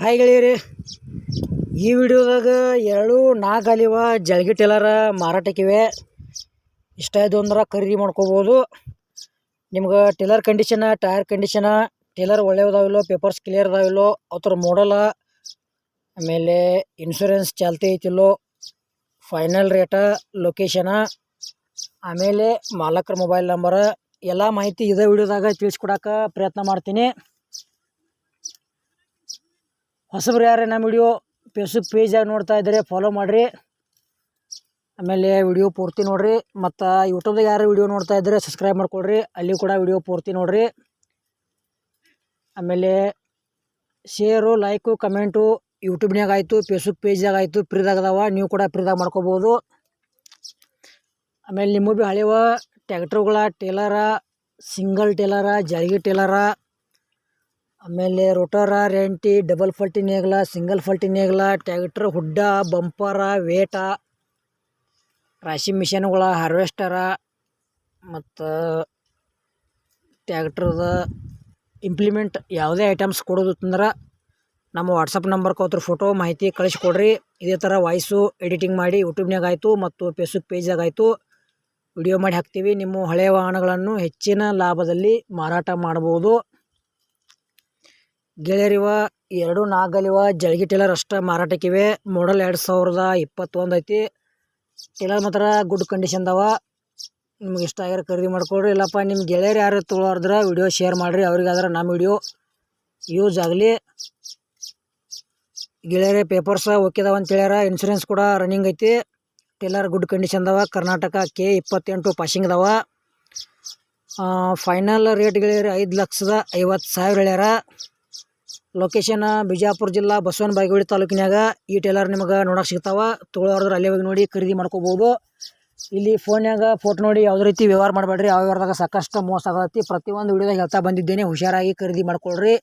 Hi ಗೆಳೆಯರಿ, ಈ ವಿಡಿಯೋದಾಗ ಎರಡು ನಾಲ್ಕು ಅಲಿವ ಜಲ್ಗಿ ಟೇಲರ ಮಾರಾಟಕ್ಕಿವೆ. ಇಷ್ಟ ಇದು ಅಂದ್ರೆ ಖರೀದಿ ಮಾಡ್ಕೋಬೋದು. ನಿಮ್ಗೆ ಟೇಲರ್ ಕಂಡೀಷನ, ಟೈರ್ ಕಂಡೀಷನ, ಟೇಲರ್ ಒಳ್ಳೆಯದಾವಿಲ್ಲೋ, ಪೇಪರ್ಸ್ ಕ್ಲಿಯರ್ ಅದಾವಿಲ್ಲೋ ಅವ್ರ ಮಾಡಲ ಆಮೇಲೆ ಇನ್ಶೂರೆನ್ಸ್ ಚಾಲ್ತಿ ಐತಿಲ್ಲೋ ಫೈನಲ್ ರೇಟ ಲೊಕೇಶನ ಆಮೇಲೆ ಮಾಲಕರ ಮೊಬೈಲ್ ನಂಬರ ಎಲ್ಲ ಮಾಹಿತಿ ಇದೇ ವಿಡಿಯೋದಾಗ ತಿಳಿಸ್ಕೊಡಕ್ಕೆ ಪ್ರಯತ್ನ ಮಾಡ್ತೀನಿ. ಹೊಸಬ್ರು ಯಾರೇ ನಮ್ಮ ವಿಡಿಯೋ ಫೇಸ್ಬುಕ್ ಪೇಜಾಗ ನೋಡ್ತಾ ಇದ್ದರೆ ಫಾಲೋ ಮಾಡಿರಿ. ಆಮೇಲೆ ವಿಡಿಯೋ ಪೂರ್ತಿ ನೋಡಿರಿ. ಮತ್ತು ಯೂಟ್ಯೂಬ್ದಾಗ ಯಾರು ವಿಡಿಯೋ ನೋಡ್ತಾ ಇದ್ದರೆ ಸಬ್ಸ್ಕ್ರೈಬ್ ಮಾಡ್ಕೊಳ್ರಿ. ಅಲ್ಲಿ ಕೂಡ ವಿಡಿಯೋ ಪೂರ್ತಿ ನೋಡಿರಿ. ಆಮೇಲೆ ಶೇರು ಲೈಕು ಕಮೆಂಟು ಯೂಟ್ಯೂಬ್ನಾಗ ಆಯಿತು ಫೇಸ್ಬುಕ್ ಪೇಜ್ದಾಗ ಆಯಿತು ಫ್ರೀದಾಗ ಅದಾವ. ನೀವು ಕೂಡ ಫ್ರೀದಾಗ ಮಾಡ್ಕೋಬೋದು. ಆಮೇಲೆ ನಿಮ್ಮ ಭೀ ಹಳೆವ ಟ್ಯಾಕ್ಟ್ರುಗಳ ಟೇಲರ ಸಿಂಗಲ್ ಟೇಲರ ಜಲ್ಗಿ ಟೇಲರ ಆಮೇಲೆ ರೋಟರ ರೆಂಟಿ, ಡಬಲ್ ಫಲ್ಟಿ ನೇಗ್ಲ, ಸಿಂಗಲ್ ಫಲ್ಟಿ ನೇಗ್ಲ, ಟ್ಯಾಕ್ಟ್ರ್, ಹುಡ್ಡ, ಬಂಪರ, ವೇಟ, ರಾಶಿ ಮಿಷನ್ಗಳ, ಹಾರ್ವೆಸ್ಟರ, ಮತ್ತು ಟ್ಯಾಕ್ಟ್ರದ ಇಂಪ್ಲಿಮೆಂಟ್ ಯಾವುದೇ ಐಟಮ್ಸ್ ಕೊಡೋದು ಅಂದ್ರೆ ನಮ್ಮ ವಾಟ್ಸಪ್ ನಂಬರ್ ಅವ್ರ ಫೋಟೋ ಮಾಹಿತಿ ಕಳಿಸ್ಕೊಡ್ರಿ. ಇದೇ ಥರ ವಾಯ್ಸು ಎಡಿಟಿಂಗ್ ಮಾಡಿ ಯೂಟ್ಯೂಬ್ನಾಗ ಆಯಿತು ಮತ್ತು ಫೇಸ್ಬುಕ್ ಪೇಜಾಗ ಆಯಿತು. ವಿಡಿಯೋ ಮಾಡಿ ಹಾಕ್ತೀವಿ. ನಿಮ್ಮ ಹಳೆಯ ವಾಹನಗಳನ್ನು ಹೆಚ್ಚಿನ ಲಾಭದಲ್ಲಿ ಮಾರಾಟ ಮಾಡ್ಬೋದು. ಗೆಳೆಯರಿವ, ಎರಡು ನಾಗಲಿವ, ಜಳಗಿ ಟೇಲರ್ ಅಷ್ಟೇ ಮಾರಾಟಕ್ಕಿವೆ. ಮಾಡಲ್ ಎರಡು ಸಾವಿರದ ಇಪ್ಪತ್ತೊಂದು ಐತಿ. ಟೇಲರ್ ಮಾತ್ರ ಗುಡ್ ಕಂಡೀಷನ್ ಕಂಡೀಷನ್ದವ ನಿಮ್ಗೆ ಇಷ್ಟ ಆಗ್ಯಾರ ಖರೀದಿ ಮಾಡ್ಕೊಳ್ರಿ ಇಲ್ಲಪ್ಪ ನಿಮ್ಮ ಗೆಳೆಯರು ಯಾರು ತೊಗೊಳಾರ್ದ್ರೆ ವಿಡಿಯೋ ಶೇರ್ ಮಾಡಿರಿ. ಅವ್ರಿಗಾದ್ರೆ ನಮ್ಮ ವಿಡಿಯೋ ಯೂಸ್ ಆಗಲಿ. ಗೆಳೆಯರೇ ಪೇಪರ್ಸ ಓಕೆದಾವ ಅಂತ ಹೇಳ್ಯಾರ. ಇನ್ಶೂರೆನ್ಸ್ ಕೂಡ ರನ್ನಿಂಗ್ ಐತಿ. ಟೇಲರ್ ಗುಡ್ ಕಂಡೀಷನ್ ಕಂಡೀಷನ್ದವ ಕರ್ನಾಟಕ ಕೆ ಇಪ್ಪತ್ತೆಂಟು ಪಾಸಿಂಗ್ ಅದಾವ. ಫೈನಲ್ ರೇಟ್ ಗೆಳೆಯರಿ ಐದು ಲಕ್ಷದ ಐವತ್ತು ಸಾವಿರ ಹೇಳ್ಯಾರ. ಲೊಕೇಶನ್ ಬಿಜಾಪುರ ಜಿಲ್ಲಾ, ಬಸವನ ಬಾಗೇವಾಡಿ ತಾಲೂಕಿನಾಗ ಈ ಟೇಲರ್ ನಿಮಗೆ ನೋಡಕ್ಕೆ ಸಿಗ್ತಾವ. ತೊಗೊಳೋರ್ದ್ರೆ ಅಲ್ಲೇ ಹೋಗಿ ನೋಡಿ ಖರೀದಿ ಮಾಡ್ಕೋಬೋದು. ಇಲ್ಲಿ ಫೋನ್ಯಾಗ ಫೋಟೋ ನೋಡಿ ಯಾವುದೇ ರೀತಿ ವ್ಯವಹಾರ ಮಾಡಬೇಡ್ರಿ. ಯಾವ ವ್ಯವಹಾರದಾಗ ಸಾಕಷ್ಟು ಮೋಸ ಆಗತ್ತಿ. ಪ್ರತಿಯೊಂದು ವಿಡಿಯೋದಾಗ ಹೇಳ್ತಾ ಬಂದಿದ್ದೇನೆ. ಹುಷಾರಾಗಿ ಖರೀದಿ ಮಾಡ್ಕೊಳ್ರಿ.